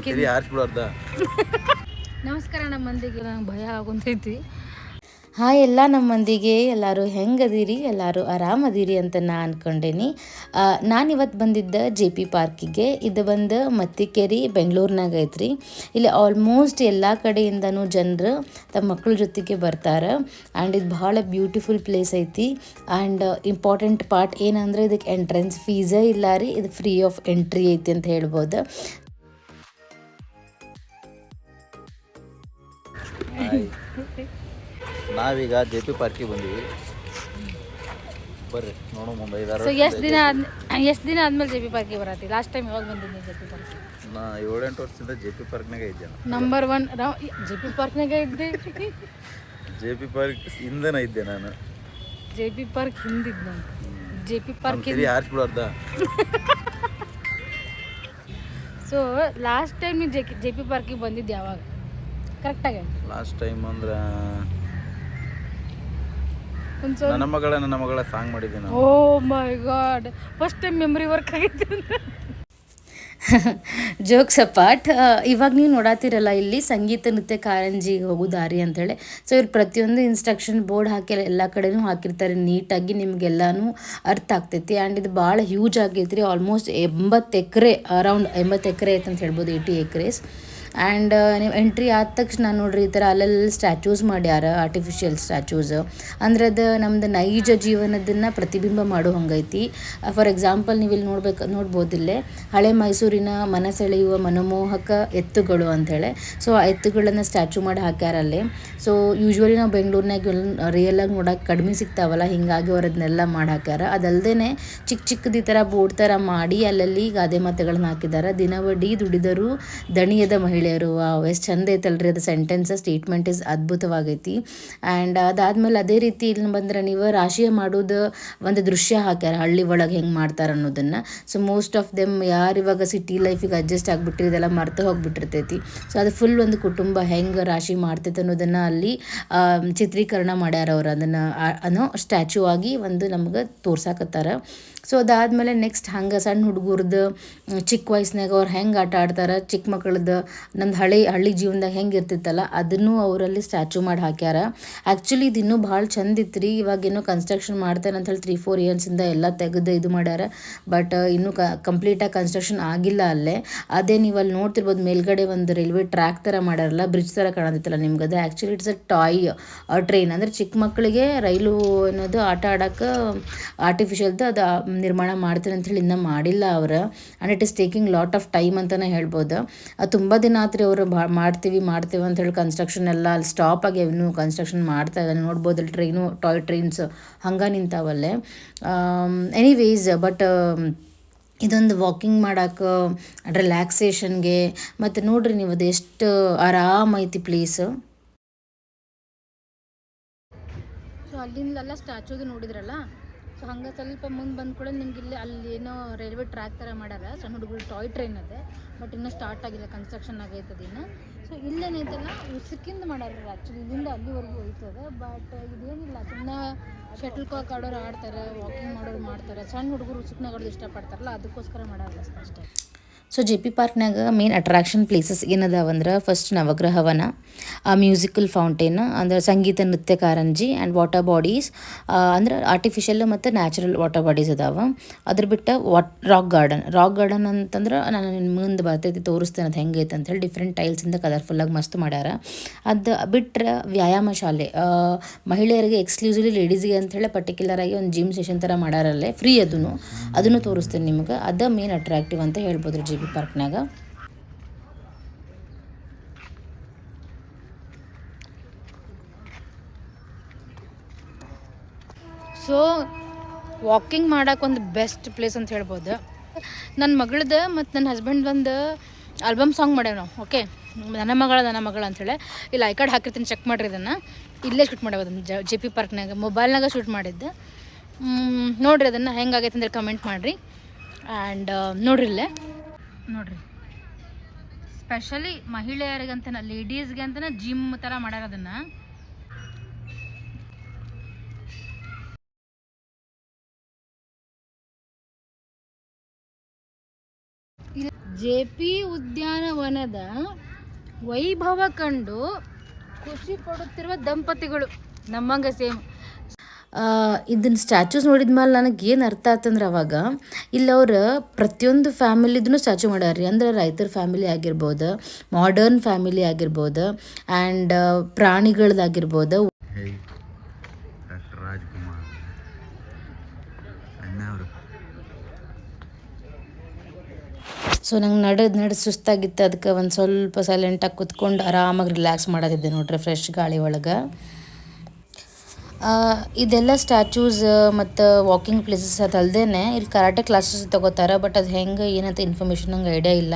Parking ಹಾರಿಸ್ಬಿಡೋರ್ದ ನಮಸ್ಕಾರ ನಮ್ಮ ಮಂದಿಗೆ ನಂಗೆ ಭಯ ಆಗುಂತೈತಿ. ಹಾ ಎಲ್ಲ ನಮ್ಮ ಮಂದಿಗೆ ಎಲ್ಲರೂ ಹೆಂಗದೀರಿ ಎಲ್ಲರೂ ಆರಾಮದೀರಿ ಅಂತ ನಾ ಅನ್ಕೊಂಡೇನಿ. ನಾನು ಇವತ್ತು ಬಂದಿದ್ದ ಜೆ ಪಿ ಪಾರ್ಕಿಗೆ. ಇದು ಬಂದು ಮತ್ತಿಕೇರಿ ಬೆಂಗಳೂರಿನಾಗ ಐತ್ರಿ. ಇಲ್ಲಿ ಆಲ್ಮೋಸ್ಟ್ ಎಲ್ಲ ಕಡೆಯಿಂದನೂ ಜನರು ತಮ್ಮ ಮಕ್ಕಳ ಜೊತೆಗೆ ಬರ್ತಾರೆ. ಆ್ಯಂಡ್ ಇದು ಭಾಳ ಬ್ಯೂಟಿಫುಲ್ ಪ್ಲೇಸ್ ಐತಿ. ಆ್ಯಂಡ್ ಇಂಪಾರ್ಟೆಂಟ್ ಪಾರ್ಟ್ ಏನಂದ್ರೆ ಇದಕ್ಕೆ ಎಂಟ್ರೆನ್ಸ್ ಫೀಸೇ ಇಲ್ಲ ರೀ ಇದು ಫ್ರೀ ಆಫ್ ಎಂಟ್ರಿ ಐತಿ ಅಂತ ಹೇಳ್ಬೋದು. ನಾವೀಗ ಜೆ ಪಿ ಪಾರ್ಕಿಗೆ ಬಂದೀವಿ. ಬರ್ರಿ ನೋಡೋ ಮುಂಬೈ ಸೊ ಎಷ್ಟು ದಿನ ಆದ್ ಎಷ್ಟು ದಿನ ಆದ್ಮೇಲೆ ಜೆ ಪಿ ಪಾರ್ಕಿಗೆ ಬರತ್ತಿ? ಲಾಸ್ಟ್ ಟೈಮ್ ಯಾವಾಗ ಬಂದಿದ್ದೆ ಜೆ ಪಿ ಪಾರ್ಕ್ ನಾ ಏಳೆಂಟು ವರ್ಷದಿಂದ ಜೆ ಪಿ ಪಾರ್ಕ್ನಾಗ ಇದ್ದೆ ನಾನು. ನಂಬರ್ ಒನ್ ಜೆ ಪಿ ಪಾರ್ಕ್ನಾಗ ಇದ್ದೆ? ಜೆ ಪಿ ಪಾರ್ಕ್ ಹಿಂದೆನ ಇದ್ದೆ ನಾನು. ಜೆ ಪಿ ಪಾರ್ಕ್ ಹಿಂದಿದ್ದು ನಾನು. ಜೆ ಪಿ ಪಾರ್ಕ್ ಯಾರು ಆರಿಸ್ಬಿಡೋರ್ದ ಸೊ ಲಾಸ್ಟ್ ಟೈಮ್ ನೀವು ಜೆ ಜೆ ಪಿ ಪಾರ್ಕಿಗೆ ಬಂದಿದ್ದು ಯಾವಾಗ? ಕರೆಕ್ಟಾಗಿ ಲಾಸ್ಟ್ ಟೈಮ್ ಅಂದ್ರೆ ನನ್ನ ಮಗಳ ನನ್ನ ಮಗಳ ಸಾಂಗ್ ಮಾಡಿದ್ದೀನಿ ಓ my god first time memory work ಆಗೈತೆ ಜೋಕ್ಸ್ ಅಪಾರ್ಟ್ ಇವಾಗ ನೀವು ನೋಡಾತಿರಲ್ಲ ಇಲ್ಲಿ ಸಂಗೀತ ನೃತ್ಯ ಕಾರಂಜಿ ಹೋಗೋ ದಾರಿ ಅಂತೇಳಿ. ಸೊ ಇವ್ರು ಪ್ರತಿಯೊಂದು ಇನ್ಸ್ಟ್ರಕ್ಷನ್ ಬೋರ್ಡ್ ಹಾಕಿ ಎಲ್ಲ ಕಡೆನೂ ಹಾಕಿರ್ತಾರೆ ನೀಟಾಗಿ ನಿಮ್ಗೆಲ್ಲಾನು ಅರ್ಥ ಆಗ್ತೈತಿ. ಆ್ಯಂಡ್ ಇದು ಭಾಳ ಹ್ಯೂಜ್ ಆಗೈತ್ರಿ ಆಲ್ಮೋಸ್ಟ್ ಎಂಬತ್ತು ಎಕರೆ ಅರೌಂಡ್ ಎಂಬತ್ತು ಎಕರೆ ಐತೆ ಅಂತ ಹೇಳ್ಬೋದು ಏಯ್ಟಿ ಎಕರೆಸ್. ಆ್ಯಂಡ್ ನೀವು ಎಂಟ್ರಿ ಆದ ತಕ್ಷಣ ನೋಡ್ರಿ ಈ ಥರ ಅಲ್ಲಲ್ಲಿ ಸ್ಟ್ಯಾಚ್ಯೂಸ್ ಮಾಡ್ಯಾರ ಆರ್ಟಿಫಿಷಿಯಲ್ ಸ್ಟ್ಯಾಚ್ಯೂಸ್ ಅಂದ್ರೆ ಅದು ನಮ್ದು ನೈಜ ಜೀವನದನ್ನು ಪ್ರತಿಬಿಂಬ ಮಾಡೋ ಹಂಗೈತಿ. ಫಾರ್ ಎಕ್ಸಾಂಪಲ್ ನೀವು ಇಲ್ಲಿ ನೋಡ್ಬೇಕು ನೋಡ್ಬೋದಿಲ್ಲೇ ಹಳೆ ಮೈಸೂರಿನ ಮನಸೆಳೆಯುವ ಮನಮೋಹಕ ಎತ್ತುಗಳು ಅಂಥೇಳಿ ಸೊ ಆ ಎತ್ತುಗಳನ್ನು ಸ್ಟ್ಯಾಚು ಮಾಡಿ ಹಾಕ್ಯಾರಲ್ಲಿ ಸೊ ಯೂಶ್ವಲಿ ನಾವು ಬೆಂಗಳೂರಿನಾಗ ರಿಯಲಾಗಿ ನೋಡೋಕೆ ಕಡಿಮೆ ಸಿಗ್ತಾವಲ್ಲ, ಹಿಂಗಾಗಿ ಅದನ್ನೆಲ್ಲ ಮಾಡಿ ಹಾಕ್ಯಾರ. ಅದಲ್ಲದೆ ಚಿಕ್ಕ ಚಿಕ್ಕದು ಈ ಥರ ಬೋರ್ಡ್ ಥರ ಮಾಡಿ ಅಲ್ಲಲ್ಲಿ ಗಾದೆ ಮಾತುಗಳನ್ನ ಹಾಕಿದ್ದಾರೆ ದಿನವಡಿ ದುಡಿದರು ದಣಿಯದ ಮಹಿಳೆಯರು ಎಷ್ಟು ಚಂದ ಐತಲ್ರಿ, ಅದು ಸೆಂಟೆನ್ಸ್ ಸ್ಟೇಟ್ಮೆಂಟ್ ಇಸ್ ಅದ್ಭುತವಾಗೈತಿ. ಆ್ಯಂಡ್ ಅದಾದ್ಮೇಲೆ ಅದೇ ರೀತಿ ಇಲ್ಲಿ ಬಂದ್ರೆ ನೀವು ರಾಶಿ ಮಾಡೋದು ಒಂದು ದೃಶ್ಯ ಹಾಕ್ಯಾರ, ಹಳ್ಳಿ ಒಳಗೆ ಹೆಂಗೆ ಮಾಡ್ತಾರೆ ಅನ್ನೋದನ್ನು. ಸೊ ಮೋಸ್ಟ್ ಆಫ್ ದೆಮ್ ಯಾರು ಇವಾಗ ಸಿಟಿ ಲೈಫಿಗೆ ಅಡ್ಜಸ್ಟ್ ಆಗಿಬಿಟ್ರಿ ಇದೆಲ್ಲ ಮರ್ತು ಹೋಗ್ಬಿಟ್ಟಿರ್ತೈತಿ. ಸೊ ಅದು ಫುಲ್ ಒಂದು ಕುಟುಂಬ ಹೆಂಗೆ ರಾಶಿ ಮಾಡ್ತೈತೆ ಅನ್ನೋದನ್ನು ಅಲ್ಲಿ ಚಿತ್ರೀಕರಣ ಮಾಡ್ಯಾರ ಅವ್ರು. ಅದನ್ನು ಅನ್ನೋ ಸ್ಟ್ಯಾಚು ಆಗಿ ಒಂದು ನಮ್ಗೆ ತೋರ್ಸಾಕತ್ತಾರ. ಸೊ ಅದಾದಮೇಲೆ ನೆಕ್ಸ್ಟ್ ಹಂಗೆ ಸಣ್ಣ ಹುಡುಗರ್ದು, ಚಿಕ್ಕ ವಯಸ್ಸಿನಾಗ ಅವ್ರು ಹೆಂಗೆ ಆಟ ಆಡ್ತಾರೆ, ಚಿಕ್ಕ ಮಕ್ಕಳದ್ದು ನಮ್ದು ಹಳೆ, ಹಳ್ಳಿ ಜೀವನದಾಗ ಹೆಂಗೆ ಇರ್ತಿತ್ತಲ್ಲ, ಅದನ್ನು ಅವರಲ್ಲಿ ಸ್ಟ್ಯಾಚು ಮಾಡಿ ಹಾಕ್ಯಾರ. ಆ್ಯಕ್ಚುಲಿ ಇದು ಇನ್ನೂ ಭಾಳ ಚಂದ ಇತ್ತು ರೀ ಇವಾಗ ಏನೋ ಕನ್ಸ್ಟ್ರಕ್ಷನ್ ಮಾಡ್ತಾರೆ ಅಂತ ಹೇಳಿ ತ್ರೀ ಫೋರ್ ಇಯರ್ಸಿಂದ ಎಲ್ಲ ತೆಗೆದು ಇದು ಮಾಡ್ಯಾರ. ಬಟ್ ಇನ್ನೂ ಕ ಕಂಪ್ಲೀಟಾಗಿ ಕನ್ಸ್ಟ್ರಕ್ಷನ್ ಆಗಿಲ್ಲ ಅಲ್ಲೇ. ಅದೇ ನೀವು ಅಲ್ಲಿ ನೋಡ್ತಿರ್ಬೋದು, ಮೇಲ್ಗಡೆ ಒಂದು ರೈಲ್ವೆ ಟ್ರ್ಯಾಕ್ ಥರ ಮಾಡ್ಯಾರಲ್ಲ ಬ್ರಿಡ್ಜ್ ಥರ ಕಾಣೋದಿತ್ತಲ್ಲ ನಿಮ್ಗೆ ಅದು actually it's a toy train ಅಂದರೆ ಚಿಕ್ಕ ಮಕ್ಕಳಿಗೆ ರೈಲು ಅನ್ನೋದು ಆಟ ಆಡೋಕ್ಕೆ ಆರ್ಟಿಫಿಷಿಯಲ್ದು ಅದು ನಿರ್ಮಾಣ ಮಾಡ್ತಾರೆ ಅಂತ ಹೇಳಿ ಇನ್ನೂ ಮಾಡಿಲ್ಲ ಅವರು. And it is taking lot of time ಅಂತಲೇ ಹೇಳ್ಬೋದು. ಅದು ತುಂಬ ದಿನ ಆತ್ರಿ ಅವರು ಮಾಡ್ತೀವಿ ಮಾಡ್ತೀವಿ ಅಂತ ಹೇಳಿ ಕನ್ಸ್ಟ್ರಕ್ಷನ್ ಎಲ್ಲ ಅಲ್ಲಿ ಸ್ಟಾಪ್ ಆಗಿ ಇನ್ನೂ ಕನ್ಸ್ಟ್ರಕ್ಷನ್ ಮಾಡ್ತಾ ಇದ್ದಾನೆ ನೋಡ್ಬೋದು ಟ್ರೈನು ಟಾಯ್ ಟ್ರೈನ್ಸ್ ಹಂಗೆ ನಿಂತಾವಲ್ಲೇ. ಎನಿವೇಸ್ ಬಟ್ ಇದೊಂದು ವಾಕಿಂಗ್ ಮಾಡೋಕೆ ರಿಲ್ಯಾಕ್ಸೇಷನ್ಗೆ ಮತ್ತು ನೋಡ್ರಿ ನೀವು ಅದು ಎಷ್ಟು ಆರಾಮ ಐತಿ ಪ್ಲೇಸ್ ಸೊ ಅಲ್ಲಿಂದಲ್ಲ ಸ್ಟ್ಯಾಚುದು ನೋಡಿದ್ರಲ್ಲ? ಸೊ ಹಂಗೆ ಸ್ವಲ್ಪ ಮುಂದೆ ಬಂದ ಕೂಡ ನಿಮ್ಗೆ ಇಲ್ಲಿ ಅಲ್ಲಿ ಏನೋ ರೈಲ್ವೆ ಟ್ರ್ಯಾಕ್ ಥರ ಮಾಡ್ಯಾರ ಸಣ್ಣ ಹುಡುಗರು ಟಾಯ್ ಟ್ರೈನ್ ಅದೆ. ಬಟ್ ಇನ್ನೂ ಸ್ಟಾರ್ಟ್ ಆಗಿಲ್ಲ ಕನ್ಸ್ಟ್ರಕ್ಷನ್ ಆಗೈತದ ಇನ್ನು. ಸೊ ಇಲ್ಲೇನೈತಲ್ಲ, ಉಸುಕಿಂದ ಮಾಡ್ಯಾರ ಆ್ಯಕ್ಚುಲಿ ಇಲ್ಲಿಂದ ಅಲ್ಲಿವರೆಗೂ ಹೋಯ್ತದೆ. ಬಟ್ ಇದೇನಿಲ್ಲ ಸುಮ್ಮನೆ ಶಟಲ್ ಕಾಕ್ ಆಡೋರು ಆಡ್ತಾರೆ ವಾಕಿಂಗ್ ಮಾಡೋರು ಮಾಡ್ತಾರೆ. ಸಣ್ಣ ಹುಡುಗರು ಉಸುಕ್ನಾಗೋದು ಇಷ್ಟಪಡ್ತಾರಲ್ಲ, ಅದಕ್ಕೋಸ್ಕರ ಮಾಡಾರ ಅಷ್ಟೇ. ಸೊ ಜೆ ಪಿ ಪಾರ್ಕ್ನಾಗ ಮೇನ್ ಅಟ್ರಾಕ್ಷನ್ ಪ್ಲೇಸಸ್ ಏನದಾವಂದ್ರೆ ಫಸ್ಟ್ ನವಗ್ರಹವನ ಮ್ಯೂಸಿಕಲ್ ಫೌಂಟೇನ್ ಅಂದ್ರೆ ಸಂಗೀತ ನೃತ್ಯ ಕಾರಂಜಿ ಆ್ಯಂಡ್ ವಾಟರ್ ಬಾಡೀಸ್ ಅಂದ್ರೆ ಆರ್ಟಿಫಿಷಿಯಲ್ ಮತ್ತು ನ್ಯಾಚುರಲ್ ವಾಟರ್ ಬಾಡೀಸ್ ಅದಾವ. ಅದ್ರ ಬಿಟ್ಟು what rock garden rock garden ಅಂತಂದ್ರೆ ನಾನು ನಿನ್ನ ಮುಂದೆ ಬರ್ತೈತಿ ತೋರಿಸ್ತೇನೆ ಅದು ಹೆಂಗೈತೆ ಅಂತೇಳಿ ಡಿಫ್ರೆಂಟ್ ಟೈಲ್ಸಿಂದ ಕಲರ್ಫುಲ್ಲಾಗಿ ಮಸ್ತ್ ಮಾಡ್ಯಾರ. ಅದು ಬಿಟ್ಟರೆ ವ್ಯಾಯಾಮ ಶಾಲೆ ಮಹಿಳೆಯರಿಗೆ ಎಕ್ಸ್ಕ್ಲೂಸಿವ್ಲಿ ಲೇಡೀಸ್ಗೆ ಅಂಥೇಳಿ ಪರ್ಟಿಕ್ಯುಲರ್ ಆಗಿ ಒಂದು ಜಿಮ್ ಸೆಷನ್ ಥರ ಮಾಡ್ಯಾರಲ್ಲೇ ಫ್ರೀ ಅದನ್ನು ಅದನ್ನು ತೋರಿಸ್ತೇನೆ ನಿಮ್ಗೆ. ಅದು ಮೇನ್ ಅಟ್ರಾಕ್ಟಿವ್ ಅಂತ ಹೇಳ್ಬೋದು ಜಿ ಬಿ ಪಾರ್ಕ್ನಾಗ ಸೊ ವಾಕಿಂಗ್ ಮಾಡೋಕೆ ಒಂದು ಬೆಸ್ಟ್ ಪ್ಲೇಸ್ ಅಂತ ಹೇಳ್ಬೋದು. ನನ್ನ ಮಗಳದ ಮತ್ತು ನನ್ನ ಹಸ್ಬೆಂಡ್ ಒಂದು ಆಲ್ಬಮ್ ಸಾಂಗ್ ಮಾಡ್ಯಾವ ನಾವು ಓಕೆ ನನ್ನ ಮಗಳ ನನ್ನ ಮಗಳ ಅಂಥೇಳಿ ಇಲ್ಲಿ ಐ ಕಾರ್ಡ್ ಹಾಕಿರ್ತೀನಿ ಚೆಕ್ ಮಾಡಿರಿ ಇದನ್ನು. ಇಲ್ಲೇ ಶೂಟ್ ಮಾಡ್ಯಾವ ಅದನ್ನು, ಜೆ ಪಿ ಪಾರ್ಕ್ನಾಗ ಮೊಬೈಲ್ನಾಗ ಶೂಟ್ ಮಾಡಿದ್ದೆ. ನೋಡಿರಿ ಅದನ್ನು ಹೆಂಗಾಗೈತೆ ಅಂದ್ರೆ ಕಮೆಂಟ್ ಮಾಡಿರಿ. ಆ್ಯಂಡ್ ನೋಡ್ರಿ ಇಲ್ಲೇ. ನೋಡ್ರಿ. ಸ್ಪೆಷಲಿ ಮಹಿಳೆಯರಿಗಂತನ ಲೇಡೀಸ್ಗೆ ಅಂತ ಜಿಮ್ ತರ ಮಾಡ್ಯಾರ ಅದನ್ನು ಜೆ ಪಿ ಉದ್ಯಾನವನದ ವೈಭವ ಕಂಡು ಖುಷಿ ಪಡುತ್ತಿರುವ ದಂಪತಿಗಳು ನಮ್ಮಂಗ ಸೇಮ್ ಇದನ್ನ ನೋಡಿದ ಮೇಲೆ ನನಗೆ ಏನು ಅರ್ಥ ಆತಂದ್ರೆ ಅವಾಗ ಇಲ್ಲಿ ಅವ್ರು ಪ್ರತಿಯೊಂದು ಫ್ಯಾಮಿಲಿದೂ ಸ್ಟ್ಯಾಚು ಮಾಡ್ಯಾರ ರೀ ಅಂದ್ರೆ ರೈತರ ಫ್ಯಾಮಿಲಿ ಆಗಿರ್ಬೋದು ಮಾಡರ್ನ್ ಫ್ಯಾಮಿಲಿ ಆಗಿರ್ಬೋದು ಆ್ಯಂಡ್ ಪ್ರಾಣಿಗಳದ್ದಾಗಿರ್ಬೋದು ರಾಜ್ಕುಮಾರ್ ಸೊ ನಂಗೆ ನಡೆದು ನಡೆದು ಸುಸ್ತಾಗಿತ್ತು. ಅದಕ್ಕೆ ಒಂದು ಸ್ವಲ್ಪ ಸೈಲೆಂಟಾಗಿ ಕುತ್ಕೊಂಡು ಆರಾಮಾಗಿ ರಿಲ್ಯಾಕ್ಸ್ ಮಾಡೋದಿದ್ದೆ ನೋಡ್ರಿ ಫ್ರೆಶ್ ಗಾಳಿ ಒಳಗೆ. ಇದೆಲ್ಲ ಸ್ಟ್ಯಾಚ್ಯೂಸ್ ಮತ್ತು ವಾಕಿಂಗ್ ಪ್ಲೇಸಸ್ ಅದಲ್ದೇ ಇಲ್ಲಿ ಕರಾಟೆ ಕ್ಲಾಸಸ್ ತಗೋತಾರೆ ಬಟ್ ಅದು ಹೆಂಗೆ, ಏನಂತ ಇನ್ಫಾರ್ಮೇಷನ್ ನಂಗೆ ಐಡಿಯಾ ಇಲ್ಲ.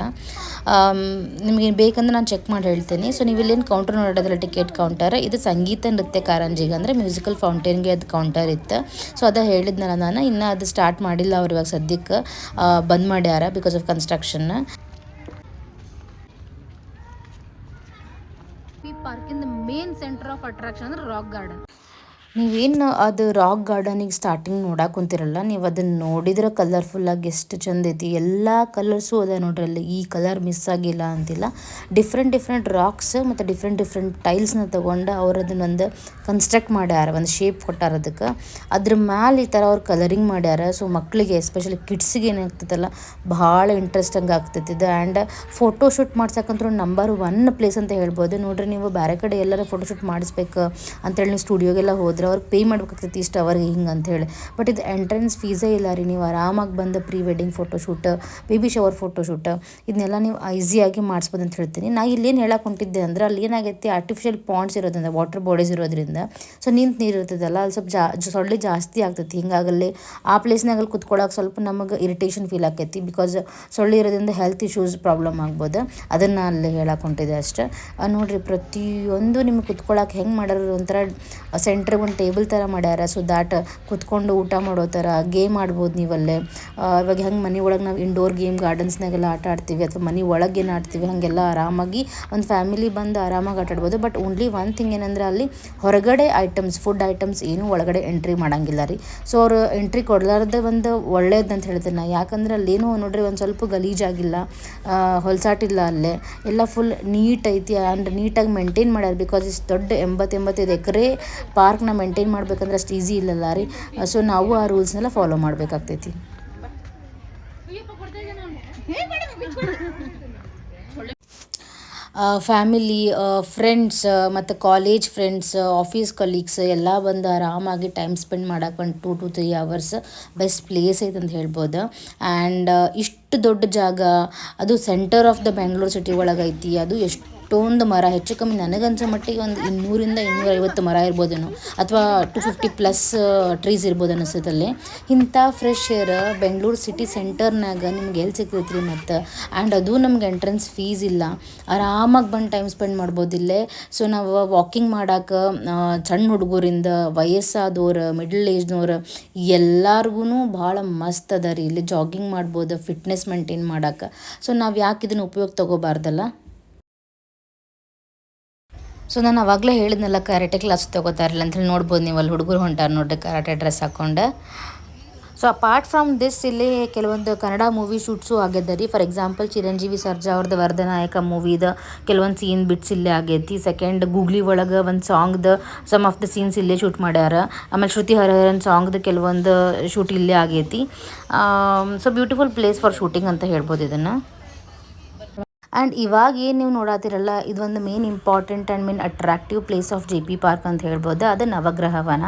ನಿಮಗೆ ಬೇಕಂದ್ರೆ ನಾನು ಚೆಕ್ ಮಾಡಿ ಹೇಳ್ತೀನಿ. ಸೊ ನೀವು ಇಲ್ಲೇನು ಕೌಂಟರ್ ನೋಡೋದಿಲ್ಲ ಟಿಕೆಟ್ ಕೌಂಟರ್ ಇದು ಸಂಗೀತ ನೃತ್ಯ ಕಾರಂಜಿಗೆ, ಅಂದರೆ ಮ್ಯೂಸಿಕಲ್ ಫೌಂಟೇನ್ಗೆ ಅದು ಕೌಂಟರ್ ಇತ್ತು. ಸೊ ಅದು ಹೇಳಿದ್ನಲ್ಲ ನಾನು, ಇನ್ನೂ ಅದು ಸ್ಟಾರ್ಟ್ ಮಾಡಿಲ್ಲ ಅವ್ರು ಇವಾಗ ಸದ್ಯಕ್ಕೆ ಬಂದ್ ಮಾಡ್ಯಾರ ಬಿಕಾಸ್ ಆಫ್ ಕನ್ಸ್ಟ್ರಕ್ಷನ್ ಇನ್ ಪಾರ್ಕಿಂದ ಮೇನ್ ಸೆಂಟರ್ ಆಫ್ ಅಟ್ರಾಕ್ಷನ್ ಅಂದ್ರೆ ರಾಕ್ ಗಾರ್ಡನ್ ನೀವೇನು ಅದು ರಾಕ್ ಗಾರ್ಡನಿಗೆ ಸ್ಟಾರ್ಟಿಂಗ್ ನೋಡಕ್ಕೆ ಕುಂತಿರಲ್ಲ, ನೀವು ಅದನ್ನು ನೋಡಿದ್ರೆ ಕಲರ್ಫುಲ್ಲಾಗಿ ಎಷ್ಟು ಚಂದ ಐತಿ, ಎಲ್ಲ ಕಲರ್ಸು ಅದ ನೋಡ್ರಿ ಅಲ್ಲಿ, ಈ ಕಲರ್ ಮಿಸ್ ಆಗಿಲ್ಲ ಅಂತಿಲ್ಲ. ಡಿಫ್ರೆಂಟ್ ಡಿಫ್ರೆಂಟ್ ರಾಕ್ಸ್ ಮತ್ತು ಡಿಫ್ರೆಂಟ್ ಡಿಫ್ರೆಂಟ್ ಟೈಲ್ಸ್ನ ತೊಗೊಂಡು ಅವ್ರು ಅದನ್ನೊಂದು ಕನ್ಸ್ಟ್ರಕ್ಟ್ ಮಾಡ್ಯಾರ, ಒಂದು ಶೇಪ್ ಕೊಟ್ಟಾರ ಅದಕ್ಕೆ. ಅದ್ರ ಮ್ಯಾಲೆ ಈ ಥರ ಅವ್ರು ಕಲರಿಂಗ್ ಮಾಡ್ಯಾರ ಸೊ ಮಕ್ಕಳಿಗೆ ಎಸ್ಪೆಷಲಿ ಕಿಡ್ಸಿಗೆ ಏನಾಗ್ತೈತಲ್ಲ ಭಾಳ ಇಂಟ್ರೆಸ್ಟಿಂಗ್ ಆಗ್ತೈತಿ ಇದು. ಆ್ಯಂಡ್ ಫೋಟೋ ಶೂಟ್ ಮಾಡ್ಸಕ್ಕಂತೂ ನಂಬರ್ ಒನ್ ಪ್ಲೇಸ್ ಅಂತ ಹೇಳ್ಬೋದು. ನೋಡ್ರಿ ನೀವು ಬೇರೆ ಕಡೆ ಎಲ್ಲರ ಫೋಟೋ ಶೂಟ್ ಮಾಡಿಸ್ಬೇಕು ಅಂತೇಳಿ ನೀವು ಸ್ಟುಡಿಯೋಗೆಲ್ಲ ಹೋದ್ರೆ ಅವ್ರಿಗೆ ಪೇ ಮಾಡ್ಬೇಕಾಗ್ತೈತಿ ಇಷ್ಟು ಅವರ್ಗೆ ಹಿಂಗೆ ಅಂತೇಳಿ ಬಟ್ ಇದು ಎಂಟ್ರೆನ್ಸ್ ಫೀಸೇ ಇಲ್ಲ ರೀ ನೀವು ಆರಾಮಾಗಿ ಬಂದು pre wedding photoshoot baby shower photoshoot ಇದನ್ನೆಲ್ಲ ನೀವು ಈಸಿಯಾಗಿ ಮಾಡಿಸ್ಬೋದು ಅಂತ ಹೇಳ್ತೀನಿ. ನಾ ಇಲ್ಲೇನು ಹೇಳಕ್ಕೆ ಹೊಂಟಿದ್ದೆ ಅಂದ್ರೆ ಅಲ್ಲಿ ಏನಾಗೈತಿ ಆರ್ಟಿಫಿಷಿಯಲ್ ಪಾಂಡ್ಸ್ ಇರೋದ್ರಿಂದ ವಾಟರ್ ಬಾಡೀಸ್ ಇರೋದ್ರಿಂದ ಸೊ ನಿಂತು ನೀರು ಇರ್ತದಲ್ಲ, ಅಲ್ಲಿ ಸ್ವಲ್ಪ ಜಾ ಸೊಳ್ಳೆ ಜಾಸ್ತಿ ಆಗ್ತೈತಿ. ಹಿಂಗಾಗಲ್ಲಿ ಆ ಪ್ಲೇಸ್ನಾಗ ಅಲ್ಲಿ ಕುತ್ಕೊಳ್ಳೋಕೆ ಸ್ವಲ್ಪ ನಮಗೆ ಇರಿಟೇಷನ್ ಫೀಲ್ ಆಕೈತಿ ಬಿಕಾಸ್ ಸೊಳ್ಳೆ ಇರೋದ್ರಿಂದ ಹೆಲ್ತ್ ಇಶ್ಯೂಸ್ ಪ್ರಾಬ್ಲಮ್ ಆಗ್ಬೋದು. ಅದನ್ನು ಅಲ್ಲಿ ಹೇಳಕ್ಕೆ ಹೊಂಟಿದೆ ಅಷ್ಟೇ. ನೋಡಿರಿ ಪ್ರತಿಯೊಂದು ನಿಮಗೆ ಕುತ್ಕೊಳ್ಳೋಕೆ ಹೆಂಗೆ ಮಾಡೋರು ಒಂಥರ ಸೆಂಟ್ರಿಗೆ ಟೇಬಲ್ ಥರ ಮಾಡ್ಯಾರ. ಸೊ ದ್ಯಾಟ್ ಕುತ್ಕೊಂಡು ಊಟ ಮಾಡೋ ಥರ ಗೇಮ್ ಆಡ್ಬೋದು ನೀವಲ್ಲೇ. ಇವಾಗ ಹೆಂಗೆ ಮನೆ ಒಳಗೆ ನಾವು ಇಂಡೋರ್ ಗೇಮ್ ಗಾರ್ಡನ್ಸ್ನಾಗೆಲ್ಲ ಆಟ ಆಡ್ತೀವಿ, ಅಥವಾ ಮನೆ ಒಳಗೆ ಏನು ಆಡ್ತೀವಿ, ಹಾಗೆಲ್ಲ ಆರಾಮಾಗಿ ಒಂದು ಫ್ಯಾಮಿಲಿ ಬಂದು ಆರಾಮಾಗಿ ಆಟ ಆಡ್ಬೋದು. ಬಟ್ ಓನ್ಲಿ ಒನ್ ಥಿಂಗ್ ಏನಂದ್ರೆ ಅಲ್ಲಿ ಹೊರಗಡೆ ಐಟಮ್ಸ್ ಫುಡ್ ಐಟಮ್ಸ್ ಏನೂ ಒಳಗಡೆ ಎಂಟ್ರಿ ಮಾಡಂಗಿಲ್ಲ ರೀ. ಸೊ ಅವರು ಎಂಟ್ರಿ ಕೊಡಲಾರ್ದೆ ಒಂದು ಒಳ್ಳೇದಂತ ಹೇಳ್ತೀನಿ ನಾ. ಯಾಕಂದ್ರೆ ಅಲ್ಲೇನೋ ನೋಡ್ರಿ ಒಂದು ಸ್ವಲ್ಪ ಗಲೀಜಾಗಿಲ್ಲ ಹೊಲ್ಸಾಟಿಲ್ಲ ಅಲ್ಲೇ. ಎಲ್ಲ ಫುಲ್ ನೀಟ್ ಐತಿ ಆ್ಯಂಡ್ ನೀಟಾಗಿ ಮೇಂಟೈನ್ ಮಾಡ್ಯಾರ. ಬಿಕಾಸ್ ಇಷ್ಟು ದೊಡ್ಡ ಎಂಬತ್ತೆಂಬತ್ತೈದು ಎಕರೆ ಪಾರ್ಕ್ನ ಮೇಂಟೈನ್ ಮಾಡ್ಬೇಕಂದ್ರೆ ಅಷ್ಟು ಈಸಿ ಇಲ್ಲಲ್ಲ ರೀ. ಸೊ ನಾವು ಆ ರೂಲ್ಸ್ನೆಲ್ಲ ಫಾಲೋ ಮಾಡಬೇಕಾಗ್ತೈತಿ. ಫ್ಯಾಮಿಲಿ ಫ್ರೆಂಡ್ಸ್ ಮತ್ತು ಕಾಲೇಜ್ ಫ್ರೆಂಡ್ಸ್ ಆಫೀಸ್ ಕಲೀಗ್ಸ್ ಎಲ್ಲ ಬಂದು ಆರಾಮಾಗಿ ಟೈಮ್ ಸ್ಪೆಂಡ್ ಮಾಡಕ್ಕೆ ಒಂದು two to three hours best place ಐತೆ ಅಂತ ಹೇಳ್ಬೋದು. ಆ್ಯಂಡ್ ಇಷ್ಟು ದೊಡ್ಡ ಜಾಗ, ಅದು centre of the Bengaluru city ಒಳಗೆ ಐತಿ ಅದು ಎಷ್ಟೊಂದು ಮರ, ಹೆಚ್ಚು ಕಮ್ಮಿ ನನಗನ್ಸೋ ಮಟ್ಟಿಗೆ ಒಂದು ಇನ್ನೂರಿಂದ ಇನ್ನೂರೈವತ್ತು ಮರ ಇರ್ಬೋದೇನೋ ಅಥವಾ ಟು ಫಿಫ್ಟಿ ಪ್ಲಸ್ ಟ್ರೀಸ್ ಇರ್ಬೋದು ಅನಿಸ್ತದಲ್ಲಿ ಇಂಥ ಫ್ರೆಶ್ ಏರ್ ಬೆಂಗಳೂರು ಸಿಟಿ ಸೆಂಟರ್ನಾಗ ನಿಮ್ಗೆ ಎಲ್ಲಿ ಸಿಗ್ತೈತೆ ರೀ ಮತ್ತು? ಆ್ಯಂಡ್ ಅದು ನಮ್ಗೆ ಎಂಟ್ರೆನ್ಸ್ ಫೀಸ್ ಇಲ್ಲ. ಆರಾಮಾಗಿ ಬಂದು ಟೈಮ್ ಸ್ಪೆಂಡ್ ಮಾಡ್ಬೋದು ಇಲ್ಲೇ. ಸೊ ನಾವು ವಾಕಿಂಗ್ ಮಾಡಕ್ಕೆ ಸಣ್ಣ ಹುಡುಗರಿಂದ ವಯಸ್ಸಾದವ್ರು ಮಿಡ್ಲ್ ಏಜ್ನವ್ರು ಎಲ್ಲಾರ್ಗು ಭಾಳ ಮಸ್ತ್ ಅದ ರೀ. ಇಲ್ಲಿ ಜಾಗಿಂಗ್ ಮಾಡ್ಬೋದು ಫಿಟ್ನೆಸ್ ಮೇಂಟೈನ್ ಮಾಡಕ್ಕೆ ಸೊ ನಾವು ಯಾಕೆ ಇದನ್ನು ಉಪಯೋಗ ತಗೋಬಾರ್ದಲ್ಲ? ಸೊ ನಾನು ಅವಾಗಲೇ ಹೇಳಿದ್ನಲ್ಲ ಕರಾಟೆ ಕ್ಲಾಸ್ ತಗೋತಾರಲ್ಲ ಅಂತೇಳಿ ನೋಡ್ಬೋದು ನೀವು, ಅಲ್ಲಿ ಹುಡುಗರು ಹೊಂಟಾರ ನೋಡ್ರಿ ಕರಾಟೆ ಡ್ರೆಸ್ ಹಾಕ್ಕೊಂಡು ಸೊ ಅಪಾರ್ಟ್ ಫ್ರಮ್ ದಿಸ್ ಇಲ್ಲಿ ಕೆಲವೊಂದು ಕನ್ನಡ ಮೂವಿ ಶೂಟ್ಸು ಆಗ್ಯದ ರೀ. ಫಾರ್ ಎಕ್ಸಾಂಪಲ್ ಚಿರಂಜೀವಿ ಸರ್ಜಾ ಅವ್ರದ್ದು ವರದನಾಯಕ ಮೂವಿದ ಕೆಲವೊಂದು ಸೀನ್ ಬಿಟ್ಸ್ ಇಲ್ಲೇ ಆಗೈತಿ. ಸೆಕೆಂಡ್ ಗೂಗ್ಲಿ ಒಳಗೆ ಒಂದು ಸಾಂಗ್ದು ಸಮ್ ಆಫ್ ದ ಸೀನ್ಸ್ ಇಲ್ಲೇ ಶೂಟ್ ಮಾಡ್ಯಾರ. ಆಮೇಲೆ ಶ್ರುತಿ ಹರಿಹರನ್ ಸಾಂಗ್ದು ಕೆಲವೊಂದು ಶೂಟ್ ಇಲ್ಲೇ ಆಗೈತಿ. So beautiful place for shooting ಅಂತ ಹೇಳ್ಬೋದು ಇದನ್ನು. ಆ್ಯಂಡ್ ಇವಾಗ ಏನು ನೀವು ನೋಡತ್ತೀರಲ್ಲ ಇದೊಂದು main important and main attractive place of J P park ಅಂತ ಹೇಳ್ಬೋದು. ಅದು ನವಗ್ರಹ ವನ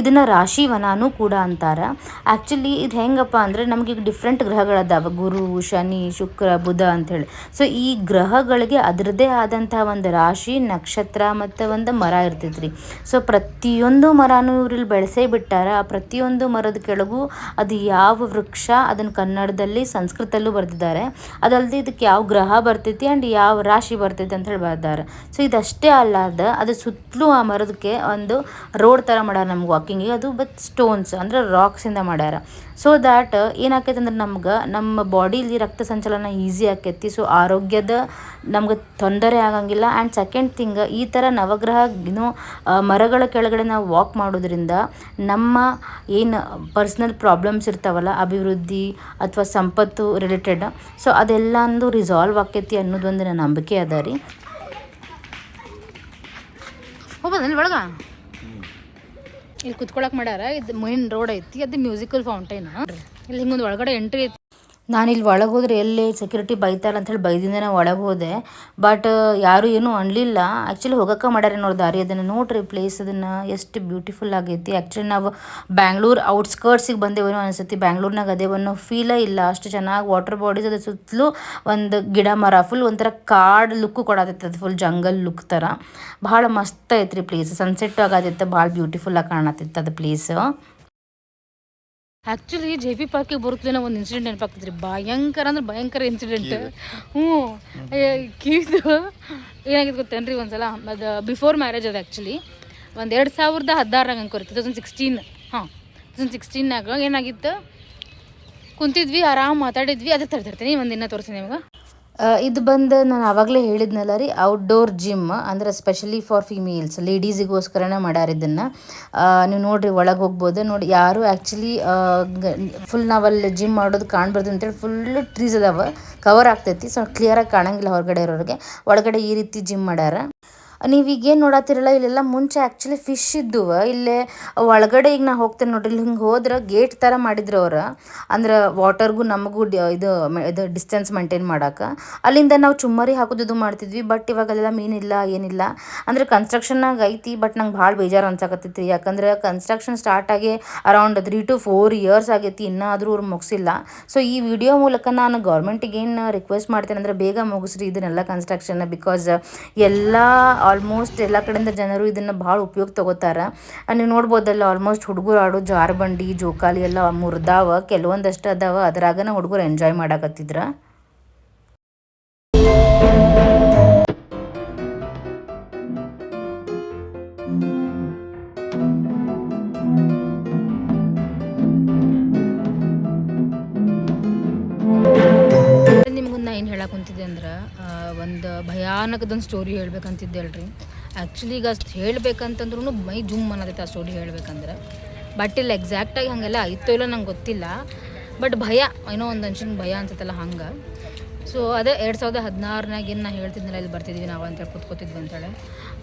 ಇದನ್ನು ರಾಶಿ ವನನೂ ಕೂಡ ಅಂತಾರೆ. ಆ್ಯಕ್ಚುಲಿ ಇದು ಹೆಂಗಪ್ಪ ಅಂದರೆ ನಮಗೆ ಈಗ ಡಿಫ್ರೆಂಟ್ ಗ್ರಹಗಳದಾವ. ಗುರು, ಶನಿ, ಶುಕ್ರ, ಬುಧ ಅಂಥೇಳಿ ಸೊ ಈ ಗ್ರಹಗಳಿಗೆ ಅದರದ್ದೇ ಆದಂಥ ಒಂದು ರಾಶಿ, ನಕ್ಷತ್ರ ಮತ್ತು ಒಂದು ಮರ ಇರ್ತೈತ್ರಿ. ಸೊ ಪ್ರತಿಯೊಂದು ಮರನೂ ಇವ್ರಲ್ಲಿ ಬೆಳೆಸೇ ಬಿಟ್ಟಾರ. ಆ ಪ್ರತಿಯೊಂದು ಮರದ ಕೆಳಗೂ ಅದು ಯಾವ ವೃಕ್ಷ ಅದನ್ನು ಕನ್ನಡದಲ್ಲಿ ಸಂಸ್ಕೃತಲ್ಲೂ ಬರೆದಿದ್ದಾರೆ. ಅದಲ್ಲದೆ ಇದಕ್ಕೆ ಯಾವ ಗ್ರಹ ಬರ್ತೈತಿ ಆ್ಯಂಡ್ ಯಾವ ರಾಶಿ ಬರ್ತೈತಿ ಅಂತ ಹೇಳಿ ಬರ್ದಾರೆ. ಸೊ ಇದಷ್ಟೇ ಅಲ್ಲದ ಅದು ಸುತ್ತಲೂ ಆ ಮರದಕ್ಕೆ ಒಂದು ರೋಡ್ ಥರ ಮಾಡ್ಯಾರ ನಮ್ಗೆ ವಾಕಿಂಗಿಗೆ ಅದು ಬಟ್ ಸ್ಟೋನ್ಸ್ ಅಂದರೆ ರಾಕ್ಸಿಂದ ಮಾಡ್ಯಾರ. ಸೊ ದ್ಯಾಟ್ ಏನಾಕೈತೆ ಅಂದ್ರೆ ನಮ್ಗೆ, ನಮ್ಮ ಬಾಡಿಲಿ ರಕ್ತ ಸಂಚಲನ ಈಸಿ ಆಕೈತಿ. ಸೊ ಆರೋಗ್ಯದ ನಮ್ಗೆ ತೊಂದರೆ ಆಗಂಗಿಲ್ಲ. ಆ್ಯಂಡ್ ಸೆಕೆಂಡ್ ಥಿಂಗ್ ಈ ಥರ ನವಗ್ರಹ ಏನು ಮರಗಳ ಕೆಳಗಡೆ ನಾವು ವಾಕ್ ಮಾಡೋದ್ರಿಂದ ನಮ್ಮ, ಏನು ಪರ್ಸ್ನಲ್ ಪ್ರಾಬ್ಲಮ್ಸ್ ಇರ್ತಾವಲ್ಲ, ಅಭಿವೃದ್ಧಿ ಅಥವಾ ಸಂಪತ್ತು ರಿಲೇಟೆಡ್ ಸೊ ಅದೆಲ್ಲ ಅಂದು ರಿಸಾಲ್ವ್ ಆಕೈತಿ ಅನ್ನೋದೊಂದು ನನ್ನ ನಂಬಿಕೆ ಅದ ರೀ. ಒಳಗ? ಇಲ್ಲಿ ಕುತ್ಕೊಳಕ್ ಮಾಡ್ಯಾರ ಇದು ಮೇನ್ ರೋಡ್ ಐತಿ. ಅದು ಮ್ಯೂಸಿಕಲ್ ಫೌಂಟೈನ್ ಇಲ್ಲಿ ಹಿಂಗೊಂದು ಒಳಗಡೆ ಎಂಟ್ರಿ ಐತಿ. ನಾನು ಇಲ್ಲಿ ಒಳಗೆ ಹೋದ್ರೆ ಎಲ್ಲಿ ಸೆಕ್ಯೂರಿಟಿ ಬೈತಾರ ಅಂತೇಳಿ ಬೈದಿಂದನೇ ಒಳಗೆ ಹೋದೆ ಬಟ್ ಯಾರು ಏನೂ ಅನ್ಲಿಲ್ಲ. ಆ್ಯಕ್ಚುಲಿ ಹೋಗಕ್ಕೆ ಮಾಡ್ಯಾರ ನೋಡಿ ದಾರಿ. ಅದನ್ನು ನೋಡ್ರಿ ಪ್ಲೇಸ್ ಅದನ್ನು. ಎಷ್ಟು ಬ್ಯೂಟಿಫುಲ್ ಆಗೈತಿ. ಆ್ಯಕ್ಚುಲಿ ನಾವು ಬ್ಯಾಂಗ್ಳೂರ್ ಔಟ್ಸ್ಕರ್ಟ್ಸಿಗೆ ಬಂದೇವೇನೋ ಅನಿಸುತ್ತೆ. ಬ್ಯಾಂಗ್ಳೂರ್ನಾಗ ಅದೇವನ್ನೋ ಫೀಲೇ ಇಲ್ಲ. ಅಷ್ಟು ಚೆನ್ನಾಗಿ ವಾಟರ್ ಬಾಡೀಸ್ ಅದ್ರ ಸುತ್ತಲೂ ಒಂದು ಗಿಡ ಮರ ಫುಲ್ ಒಂಥರ ಕಾಡು ಲುಕ್ಕು ಕೊಡತೈತೆ ಅದು ಫುಲ್ ಜಂಗಲ್ ಲುಕ್ ಥರ ಭಾಳ ಮಸ್ತ್ ಐತ್ರಿ ಪ್ಲೇಸ್ ಸನ್ಸೆಟ್ ಆಗತೈತೆ ಭಾಳ ಬ್ಯೂಟಿಫುಲ್ ಆಗಿ ಕಾಣತೈತೆ ಅದು ಪ್ಲೇಸ್ ಆ್ಯಕ್ಚುಲಿ ಜೆ ಪಿ ಪಾರ್ಕಿಗೆ ಬರುತ್ತೇನೆ ಒಂದು ಇನ್ಸಿಡೆಂಟ್ ನೆನಪಾಗ್ತದ್ರಿ ಭಯಂಕರ ಅಂದ್ರೆ ಭಯಂಕರ ಇನ್ಸಿಡೆಂಟ್ ಹ್ಞೂ. ಕಿವಿದು ಏನಾಗಿತ್ತು ಗೊತ್ತೇನ್ರಿ ಒಂದ್ಸಲ? ಅದು ಬಿಫೋರ್ ಮ್ಯಾರೇಜ್ ಅದು ಆ್ಯಕ್ಚುಲಿ ಒಂದು ಎರಡು ಸಾವಿರದ ಹದಿನಾರಾಗ ಅನ್ಕೋರಿ ಟು ತೌಸಂಡ್ ಸಿಕ್ಸ್ಟೀನ್ ಹಾಂ ಟು ತೌಸಂಡ್ ಸಿಕ್ಸ್ಟೀನಾಗ ಏನಾಗಿತ್ತು? ಕುಂತಿದ್ವಿ ಆರಾಮ್ ಮಾತಾಡಿದ್ವಿ. ಅದೇ ತರ್ತಿರ್ತೀನಿ ಒಂದು ದಿನ ತೋರಿಸ್ತೀನಿ ನಿಮ್ಗೆ. ಇದು ಬಂದು ನಾನು ಆವಾಗಲೇ ಹೇಳಿದ್ನಲ್ಲ ರೀ ಔಟ್ಡೋರ್ ಜಿಮ್ ಅಂದ್ರೆ ಸ್ಪೆಷಲಿ ಫಾರ್ ಫಿಮೇಲ್ಸ್ ಲೇಡೀಸಿಗೋಸ್ಕರನೇ ಮಾಡ್ಯಾರ ಇದನ್ನು. ನೀವು ನೋಡಿರಿ ಒಳಗೆ ಹೋಗ್ಬೋದು, ನೋಡಿ ಯಾರು ಆ್ಯಕ್ಚುಲಿ ಫುಲ್ ನಾವಲ್ಲಿ ಜಿಮ್ ಮಾಡೋದು ಕಾಣ್ಬಾರ್ದು ಅಂತೇಳಿ ಫುಲ್ಲು ಟ್ರೀಸ್ ಅದಾವ ಕವರ್ ಆಗ್ತೈತಿ ಸೊ ಕ್ಲಿಯರಾಗಿ ಕಾಣಂಗಿಲ್ಲ ಹೊರಗಡೆ ಇರೋರಿಗೆ. ಒಳಗಡೆ ಈ ರೀತಿ ಜಿಮ್ ಮಾಡ್ಯಾರ. ನೀವೀಗ ಏನು ನೋಡತ್ತಿರಲ್ಲ ಇಲ್ಲೆಲ್ಲ ಮುಂಚೆ ಆ್ಯಕ್ಚುಲಿ ಫಿಶ್ ಇದ್ದುವ. ಇಲ್ಲೇ ಒಳಗಡೆ ಈಗ ನಾ ಹೋಗ್ತೇನೆ ನೋಡ್ರಿ, ಇಲ್ಲಿ ಹಿಂಗೆ ಹೋದ್ರೆ ಗೇಟ್ ಥರ ಮಾಡಿದ್ರು ಅವ್ರು. ಅಂದ್ರೆ ವಾಟರ್ಗೂ ನಮಗೂ ಇದು ಇದು ಡಿಸ್ಟೆನ್ಸ್ ಮೇಂಟೈನ್ ಮಾಡೋಕೆ. ಅಲ್ಲಿಂದ ನಾವು ಚುಮ್ಮರಿ ಹಾಕೋದು ಇದು ಮಾಡ್ತಿದ್ವಿ ಬಟ್ ಇವಾಗ ಅಲ್ಲೆಲ್ಲ ಮೀನಿಲ್ಲ ಏನಿಲ್ಲ. ಅಂದರೆ ಕನ್ಸ್ಟ್ರಕ್ಷನ್ನಾಗ ಐತಿ ಬಟ್ ನಂಗೆ ಭಾಳ ಬೇಜಾರು ಅನ್ಸಕತ್ತೈತಿ ಯಾಕಂದ್ರೆ ಕನ್ಸ್ಟ್ರಕ್ಷನ್ ಸ್ಟಾರ್ಟ್ ಆಗಿ around three to four years ಆಗೈತಿ, ಇನ್ನಾದರೂ ಅವ್ರು ಮುಗಿಸಿಲ್ಲ. ಸೊ ಈ ವಿಡಿಯೋ ಮೂಲಕ ನಾನು ಗೌರ್ಮೆಂಟಿಗೆ ಏನು ರಿಕ್ವೆಸ್ಟ್ ಮಾಡ್ತೇನೆ ಅಂದರೆ ಬೇಗ ಮುಗಿಸ್ರಿ, ಇದನ್ನೆಲ್ಲ ಕನ್ಸ್ಟ್ರಕ್ಷನ್ ಬಿಕಾಸ್ ಎಲ್ಲ ಆಲ್ಮೋಸ್ಟ್ ಎಲ್ಲ ಕಡೆಯಿಂದ ಜನರು ಇದನ್ನು ಭಾಳ ಉಪಯೋಗ ತಗೋತಾರೆ. ನೀವು ನೋಡ್ಬೋದಲ್ಲ ಆಲ್ಮೋಸ್ಟ್ ಹುಡುಗರು ಆಡೋ ಜಾರ್ಬಂಡಿ ಜೋಕಾಲಿ ಎಲ್ಲ ಮುರಿದಾವ, ಕೆಲವೊಂದಷ್ಟು ಅದಾವ, ಅದ್ರಾಗನ ಹುಡುಗರು ಎಂಜಾಯ್ ಮಾಡಾಕತ್ತಿದ್ರ. ಹೇಳಕ್ಕೆ ಕುಂತಿದ್ದೆ ಅಂದ್ರೆ ಒಂದು ಭಯಾನಕದೊಂದು ಸ್ಟೋರಿ ಹೇಳ್ಬೇಕಂತಿದ್ದೆ ಅಲ್ರಿ. ಆ್ಯಕ್ಚುಲಿ ಈಗ ಅಷ್ಟು ಹೇಳ್ಬೇಕಂತಂದ್ರೂ ಮೈ ಜುಮ್ ಅನ್ನೋದೈತೆ ಆ ಸ್ಟೋರಿ ಹೇಳ್ಬೇಕಂದ್ರೆ. ಬಟ್ ಇಲ್ಲ ಎಕ್ಸಾಕ್ಟಾಗಿ ಹಾಗೆಲ್ಲ ಆಯ್ತೋ ಇಲ್ಲ ನಂಗೆ ಗೊತ್ತಿಲ್ಲ. ಬಟ್ ಭಯ ಏನೋ ಒಂದು ಅನ್ಸಿನ ಭಯ ಅನ್ಸುತ್ತಲ್ಲ ಹಂಗೆ. ಸೊ ಅದೇ ಎರಡು ಸಾವಿರದ ಹದಿನಾರನಾಗ ಏನು ನಾ ಹೇಳ್ತಿದ್ನಲ್ಲ ಇಲ್ಲಿ ಬರ್ತಿದ್ದೀವಿ ನಾವು ಅಂತೇಳಿ ಕೂತ್ಕೋತಿದ್ವಿ ಅಂತೇಳಿ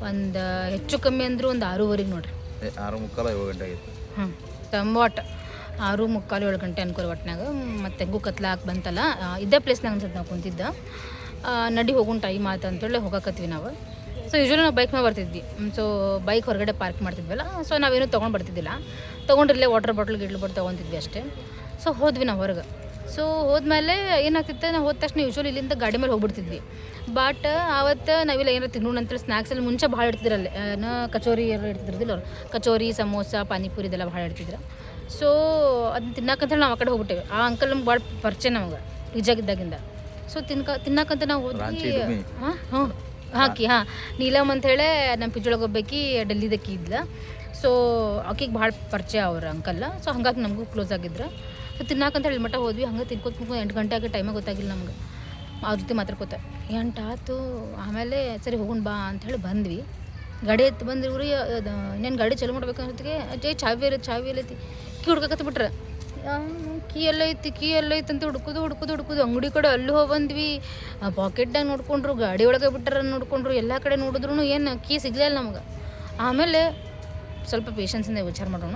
ಒಂದು ಹೆಚ್ಚು ಕಮ್ಮಿ ಅಂದರೂ ಒಂದು ಆರೂವರೆಗೆ ನೋಡ್ರಿ. ಏ, ಆರು ಮುಕ್ಕಾಲ ಏಳು ಗಂಟೆ ಆಗಿತ್ತು. ಹ್ಞೂ ತಂಬಾಟ್. ಆರು ಮುಕ್ಕಾಲು ಏಳು ಗಂಟೆ ಅನ್ಕೋರಿ ಒಟ್ನಾಗ. ಮತ್ತೆ ಹೆಂಗೂ ಹಾಕಿ ಬಂತಲ್ಲ ಇದೇ ಪ್ಲೇಸ್ನಾಗ ಅನ್ಸತ್ತೆ ನಾವು ಕುಂತಿದ್ದ. ನಡಿ ಹೋಗೋಣ ಟೈಮ್ ಆಯ್ತು ಅಂತೇಳಿ ಹೋಗಕತ್ವಿ ನಾವು. ಸೊ ಯೂಶ್ವಲಿ ನಾವು ಬೈಕ್ ಮೇಲೆ ಬರ್ತಿದ್ವಿ. ಸೊ ಬೈಕ್ ಹೊರಗಡೆ ಪಾರ್ಕ್ ಮಾಡ್ತಿದ್ವಲ್ಲ ಸೊ ನಾವೇನು ತೊಗೊಂಡು ಬರ್ತಿದ್ದಿಲ್ಲ. ತೊಗೊಂಡಿರಲೇ ವಾಟರ್ ಬಾಟ್ಲ್ ಗಿಟ್ಲು ಬಟ್ ತೊಗೊತಿದ್ವಿ ಅಷ್ಟೇ. ಸೊ ಹೋದ್ವಿ ನಾವು ಹೊರಗೆ. ಸೊ ಹೋದ್ಮೇಲೆ ಏನಾಗ್ತಿತ್ತು, ನಾವು ಹೋದ ತಕ್ಷಣ ಯೂಶ್ವಲಿ ಇಲ್ಲಿಂದ ಗಾಡಿ ಮೇಲೆ ಹೋಗ್ಬಿಡ್ತಿದ್ವಿ. ಬಟ್ ಆವತ್ತು ನಾವಿಲ್ಲ ಏನಾರು ತಿನ್ನೋಣ ಅಂತೇಳಿ ಸ್ನ್ಯಾಕ್ಸಲ್ಲಿ ಮುಂಚೆ ಭಾಳ ಇಡ್ತಿದ್ರಲ್ಲಿ. ಕಚೋರಿ ಎಲ್ಲ ಇಡ್ತಿದ್ರದಿಲ್ಲ ಕಚೋರಿ, ಸಮೋಸ, ಪಾನಿಪುರಿ ಇದೆಲ್ಲ ಭಾಳ ಇಡ್ತಿದ್ರು. ಸೊ ಅದನ್ನ ಹೇಳಿ ನಾವು ಆ ಕಡೆ ಹೋಗ್ಬಿಟ್ಟೇವೆ. ಆ ಅಂಕಲ್ ನಮ್ಗೆ ಭಾಳ ಪರಿಚಯ ನಮಗೆ ಇದ್ದಾಗಿಂದ ಸೊ ತಿನ್ಕ ತಿನ್ನಕ್ಕಂತ ನಾವು ಹೋದ್ವಿ. ಹಾಂ ಹಾಂ ಹಾಕಿ ಹಾಂ. ನೀಲಮ್ ಅಂತೇಳಿ ನಮ್ಮ ಪಿಜ್ಜೊಳಗೆ ಒಬ್ಬಾಕಿ ಡೆಲ್ಲಿದಕ್ಕಿ ಇದ್ಲ. ಸೊ ಆಕಿಗೆ ಭಾಳ ಪರಿಚಯ ಅವ್ರ ಅಂಕಲ್ ಸೊ ಹಂಗಾಗಿ ನಮಗೂ ಕ್ಲೋಸ್ ಆಗಿದ್ರು. ಸೊ ತಿನ್ನಕಂತ ಹೇಳಿ ಮಟ್ಟ ಹೋದ್ವಿ. ಹಂಗೆ ತಿನ್ಕೋತ ತಿನ್ಕೊಂಡು ಎಂಟು ಗಂಟೆ ಆಗಿ ಟೈಮೇ ಗೊತ್ತಾಗಿಲ್ಲ ನಮ್ಗೆ. ಅವ್ರ ಜೊತೆ ಮಾತಾಡ್ಕೋತ ಎಂಟಾತು ಆಮೇಲೆ ಸರಿ ಹೋಗೋಣ ಬಾ ಅಂಥೇಳಿ ಬಂದ್ವಿ. ಗಾಡಿ ಎತ್ತು ಬಂದ್ರಿ ಇವ್ರು ಇನ್ನೇನು ಗಾಡಿ ಚಲೋ ಮಾಡ್ಬೇಕಂತಗೆ ಅಜ್ಜೆ ಚಾವಿ ಇರತ್ತೆ ಚಾವಿ ಎಲ್ಲೈತಿ ಕೀ ಹುಡ್ಕಕತ್ತ ಬಿಟ್ರ. ಕೀ ಎಲ್ಲ ಐತಿ ಕೀ ಎಲ್ಲ ಐತಿ ಅಂತ ಹುಡ್ಕುದು, ಹುಡ್ಕೋದು ಹುಡ್ಕೋದು. ಅಂಗಡಿ ಕಡೆ ಅಲ್ಲಿ ಹೋಗಿ ಬಂದ್ವಿ ಪಾಕೆಟ್ದಾಗ ನೋಡ್ಕೊಂಡ್ರು, ಗಾಡಿ ಒಳಗೆ ಬಿಟ್ಟಾರ ನೋಡ್ಕೊಂಡ್ರು. ಎಲ್ಲ ಕಡೆ ನೋಡಿದ್ರು ಏನು ಕೀ ಸಿಗ್ಲೇ ಇಲ್ಲ ನಮ್ಗೆ. ಆಮೇಲೆ ಸ್ವಲ್ಪ ಪೇಷನ್ಸಿಂದ ವಿಚಾರ ಮಾಡೋಣ.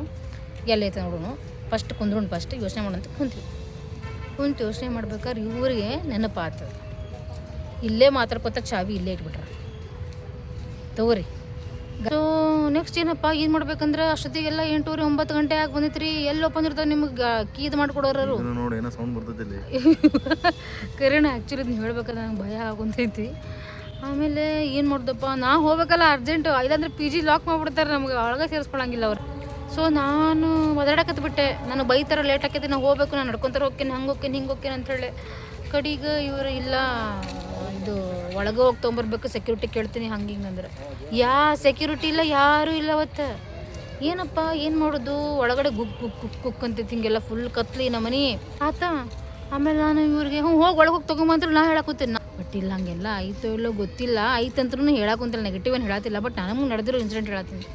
ಎಲ್ಲೈತೆ ನೋಡೋಣ ಫಸ್ಟ್ ಕುಂದ್ರೋಣ ಫಸ್ಟ್ ಯೋಚನೆ ಮಾಡೋಣ ಅಂತ ಕುಂತ್ವಿ. ಕುಂತು ಯೋಚನೆ ಮಾಡ್ಬೇಕಾದ್ರೆ ಇವ್ರಿಗೆ ನೆನಪಾತು ಇಲ್ಲೇ ಮಾತಾಡ್ಕೊತ ಚಾವಿ ಇಲ್ಲೇ ಇಟ್ಬಿಟ್ರ. ತಗೋರಿ. ಸೊ ನೆಕ್ಸ್ಟ್ ಏನಪ್ಪ ಏನು ಮಾಡ್ಬೇಕಂದ್ರೆ ಅಷ್ಟೊತ್ತಿಗೆಲ್ಲ ಎಂಟೂವರೆ ಒಂಬತ್ತು ಗಂಟೆ ಆಗಿ ಬಂದಿತ್ರಿ. ಎಲ್ಲಿ ಓಪನ್ ಇರ್ತಾರೆ ನಿಮ್ಗೆ ಕೀದ್ ಮಾಡ್ಕೊಡೋರು ನೋಡಿ ಏನೋ ಸೌಂಡ್ ಆ್ಯಕ್ಚುಲಿ ನೀವು ಹೇಳ್ಬೇಕಂದ್ರೆ ನಂಗೆ ಭಯ ಆಗುಂತೈತಿ. ಆಮೇಲೆ ಏನು ಮಾಡ್ದಪ್ಪ ನಾ ಹೋಗ್ಬೇಕಲ್ಲ ಅರ್ಜೆಂಟು ಇಲ್ಲಾಂದ್ರೆ ಪಿ ಜಿ ಲಾಕ್ ಮಾಡ್ಬಿಡ್ತಾರೆ ನಮ್ಗೆ ಒಳಗೆ ಸೇರಿಸ್ಕೊಳಂಗಿಲ್ಲ ಅವ್ರು. ಸೊ ನಾನು ಒದಾಡಕತ್ ಬಿಟ್ಟೆ. ನಾನು ಬೈತಾರ ಲೇಟ್ ಆಕೈತಿ ನಾನು ಹೋಗ್ಬೇಕು ನಾನು ನಡ್ಕೊತಾರೆ ಹೋಗ್ತೀನಿ ಹಂಗೆ ಹೋಗ್ತೀನಿ ಹಿಂಗೆ ಹೋಗ್ತೀನಿ ಅಂತೇಳಿ ಕಡೆಗೆ ಇವರು ಇಲ್ಲ. ಇದು ಒಳಗೆ ಹೋಗಿ ತೊಗೊಂಬರ್ಬೇಕು ಸೆಕ್ಯೂರಿಟಿ ಕೇಳ್ತೀನಿ ಹಂಗೆ ಹಿಂಗಂದ್ರೆ ಯಾ ಸೆಕ್ಯೂರಿಟಿ ಇಲ್ಲ, ಯಾರೂ ಇಲ್ಲ ಅವತ್ತು. ಏನಪ್ಪ, ಏನು ಮಾಡೋದು? ಒಳಗಡೆ ಗುಕ್ ಗುಕ್ ಗುಕ್ ಗುಕ್ ಅಂತೈತಿ ಹಿಂಗೆಲ್ಲ ಫುಲ್ ಕತ್ಲಿ ನಮ್ಮನಿ. ಆತ, ಆಮೇಲೆ ನಾನು ಇವ್ರಿಗೆ, ಹ್ಞೂ, ಹೋಗಿ ಒಳಗೆ ಹೋಗಿ ತೊಗೊಂಬಂದ್ರು ನಾ ಹೇಳಕತ್ತೀನಿ ನಾ ಬಟ್ ಇಲ್ಲ, ಹಂಗೆಲ್ಲ ಆಯ್ತು ಇಲ್ಲೋ ಗೊತ್ತಿಲ್ಲ. ಆಯ್ತಂತ್ರೂ ಹೇಳಕ್ಕಂತಿಲ್ಲ ನೆಗೆಟಿವ್ ಏನು ಹೇಳತ್ತಿಲ್ಲ ಬಟ್ ನನಗೆ ನಡೆದಿರೋ ಇನ್ಸಿಡೆಂಟ್ ಹೇಳತ್ತೀನಿ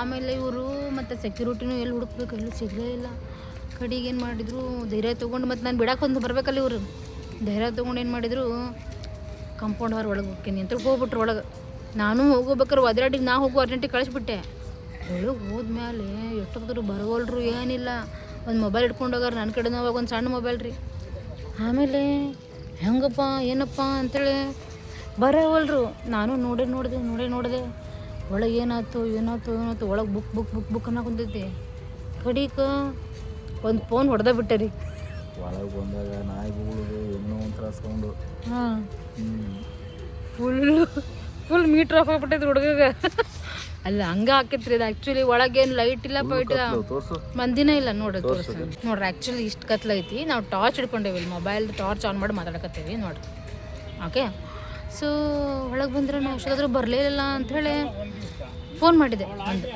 ಆಮೇಲೆ ಇವರು ಮತ್ತು ಸೆಕ್ಯೂರಿಟಿನೂ ಎಲ್ಲಿ ಹುಡುಕ್ಬೇಕು, ಎಲ್ಲೂ ಸಿಗಲೇ ಇಲ್ಲ. ಕಡೆಗೆ ಏನು ಮಾಡಿದ್ರು? ಧೈರ್ಯ ತೊಗೊಂಡು ಮತ್ತು ನಾನು ಬಿಡಕ್ಕೆ ಒಂದು ಬರಬೇಕಲ್ಲ ಇವರು. ಧೈರ್ಯ ತೊಗೊಂಡು ಏನು ಮಾಡಿದರು? ಕಂಪೌಂಡ್ ಹೊರ ಒಳಗೆ ಹೋಗ್ತೀನಿ ಅಂತ ಹೋಗ್ಬಿಟ್ರು ಒಳಗೆ. ನಾನು ಹೋಗ್ಬೇಕಾರೆ ಒದರಾಡಿ ನಾ ಹೋಗು ಅರ್ಜೆಂಟಿಗೆ ಕಳಿಸ್ಬಿಟ್ಟೆ. ಒಳಗೆ ಹೋದ್ಮೇಲೆ ಎಷ್ಟೊತ್ತಿದ್ರು ಬರವಲ್ರು ಏನಿಲ್ಲ. ಒಂದು ಮೊಬೈಲ್ ಇಟ್ಕೊಂಡು ಹೋಗಾರ ನನ್ನ ಕಡೆ ಅವಾಗ ಒಂದು ಸಣ್ಣ ಮೊಬೈಲ್ ರೀ. ಆಮೇಲೆ ಹೆಂಗಪ್ಪ, ಏನಪ್ಪ ಅಂತೇಳಿ ಬರೋವಲ್ರು. ನಾನು ನೋಡೇ ನೋಡಿದೆ ನೋಡೇ ನೋಡಿದೆ. ಒಳಗೆ ಏನಾಯ್ತು ಏನಾಯ್ತು ಏನಾಯ್ತು. ಒಳಗೆ ಬುಕ್ ಬುಕ್ ಬುಕ್ ಬುಕ್ ಅನ್ನೋ ಕುಂತೈತಿ. ಕಡೀಕ ಒಂದು ಫೋನ್ ಹೊಡೆದ ಬಿಟ್ಟೆ ರೀ. ಒಳಗೆ ಬಂದಾಗ ನಾಯಿಗಳು ಏನೋ ಒಂಥರ ಸೌಂಡು ಹಾಂ. ಹ್ಞೂ ಫುಲ್ ಫುಲ್ ಮೀಟ್ರ್ ಆಫ್ ಆಗ್ಬಿಟ್ಟೈತೆ ಹುಡುಗಗೆ. ಅಲ್ಲ ಹಂಗ ಹಾಕಿತ್ರಿ ಇದು ಆ್ಯಕ್ಚುಲಿ ಒಳಗೇನು ಲೈಟ್ ಇಲ್ಲ ಪೈಟ್ ಇಲ್ಲ. ತೋರಿಸು. ಮಂದಿನ ಇಲ್ಲ ನೋಡ್ರಿ ತೋರಿಸಿ ನೋಡ್ರಿ ಆ್ಯಕ್ಚುಲಿ ಇಷ್ಟು ಕತ್ಲೈತಿ ನಾವು ಟಾರ್ಚ್ ಹಿಡ್ಕೊಂಡೇವಿ ಇಲ್ಲಿ ಮೊಬೈಲ್ ಟಾರ್ಚ್ ಆನ್ ಮಾಡಿ ಮಾತಾಡಕತ್ತೀವಿ ನೋಡ್ರಿ ಓಕೆ ಸೊ ಒಳಗೆ ಬಂದ್ರೆ ನಾವು ಎಷ್ಟಾದರೂ ಬರಲಿಲ್ಲ ಇಲ್ಲ ಅಂಥೇಳಿ ಫೋನ್ ಮಾಡಿದೆ. ಒಂದು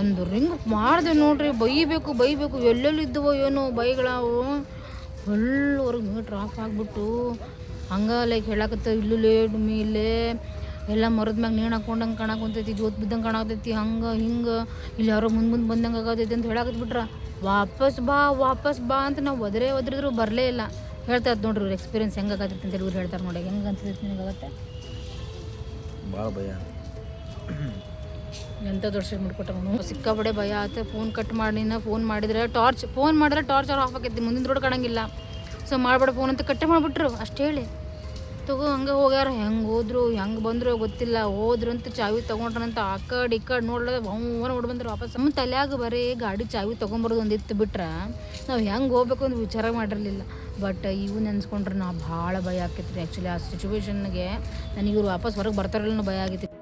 ಒಂದು ರಿಂಗ್ ಮಾಡಿದೆ ನೋಡ್ರಿ ಬೈಬೇಕು ಬೈಬೇಕು. ಎಲ್ಲೆಲ್ಲಿ ಇದ್ದವೋ ಏನೋ ಬೈಗಳವು. ಫುಲ್ ಮೀಟ್ರ್ ಆಫ್ ಆಗಿಬಿಟ್ಟು ಹಂಗೆ ಲೈಕ್ ಹೇಳಕತ್ತ ಇಲ್ಲೂ ಲೇಟ್ ಮೇಲೆ ಎಲ್ಲ ಮರದ ಮ್ಯಾಗ ನೇಣು ಹಾಕೊಂಡಂಗೆ ಕಾಣಕ್ಕೆ ಕುಂತೈತಿ ಜೋತ್ ಬಿದ್ದಂಗೆ ಕಾಣಾಕತ್ತೈತಿ, ಹಂಗೆ, ಹಿಂಗೆ, ಇಲ್ಲಿ ಯಾರೋ ಮುಂದೆ ಮುಂದೆ ಬಂದಂಗೆ ಆಗತೈತಿ ಅಂತ ಹೇಳಕತ್ ಬಿಟ್ರ. ವಾಪಸ್ ಬಾ ವಾಪಸ್ ಬಾ ಅಂತ ನಾವು ಒದ್ರೆ ಒದ್ರಿದ್ರು ಬರಲೇ ಇಲ್ಲ. ಹೇಳ್ತಾ ಇತ್ತು ನೋಡ್ರಿ ಎಕ್ಸ್ಪೀರಿಯನ್ಸ್ ಹೆಂಗೆ ಆಗತ್ತೆ ಅಂತ ಇವ್ರು ಹೇಳ್ತಾರೆ ನೋಡಿ, ಹೆಂಗೆ ಅನ್ಸೈತಿ ಆಗತ್ತೆ? ಭಾಳ ಭಯ. ಎಂಥ ದೊಡ್ಡ ಮುಡ್ಕೊಟ್ಟವನು ಸಿಕ್ಕಾಬಡೆ ಭಯ ಆಯ್ತು. ಫೋನ್ ಕಟ್ ಮಾಡಿನ ಫೋನ್ ಮಾಡಿದ್ರೆ ಟಾರ್ಚ್ ಫೋನ್ ಮಾಡಿದ್ರೆ ಟಾರ್ಚ್ ಅವ್ರು ಆಫ್ ಆಗೈತಿ ಮುಂದಿನ ರೋಡ್ ಕಾಣಂಗಿಲ್ಲ. ಸೊ ಮಾಡ್ಬೇಡ ಫೋನ್ ಅಂತ ಕಟ್ಟೆ ಮಾಡಿಬಿಟ್ರು. ಅಷ್ಟು ಹೇಳಿ. ತಗೋ, ಹಂಗೆ ಹೋಗ್ಯಾರ. ಹೆಂಗೆ ಹೋದ್ರು, ಹೆಂಗೆ ಬಂದ್ರು ಗೊತ್ತಿಲ್ಲ. ಹೋದ್ರು ಅಂತ ಚಾವಿ ತೊಗೊಂಡ್ರಂತ ಆ ಕಡೆ ಈ ಕಡೆ ನೋಡ್ಲದ ಅವನ ಓಡ್ ಬಂದ್ರು ವಾಪಸ್. ನಮ್ಮ ತಲೆಯಾಗ ಬರೀ ಗಾಡಿ ಚಾವಿ ತೊಗೊಂಬರೋದು ಒಂದಿತ್ತು ಬಿಟ್ರೆ ನಾವು ಹೆಂಗೆ ಹೋಗ್ಬೇಕು ಅಂತ ವಿಚಾರ ಮಾಡಿರಲಿಲ್ಲ. ಬಟ್ ಇವು ನೆನ್ಸ್ಕೊಂಡ್ರೆ ನಾವು ಭಾಳ ಭಯ ಆಕೈತ್ರಿ. ಆ್ಯಕ್ಚುಲಿ ಆ ಸಿಚುವೇಶನ್ಗೆ ನನಗೆ ಇವ್ರು ವಾಪಸ್ ಹೊರಗೆ ಬರ್ತಾರಲ್ಲ ಭಯ ಆಗೈತಿ.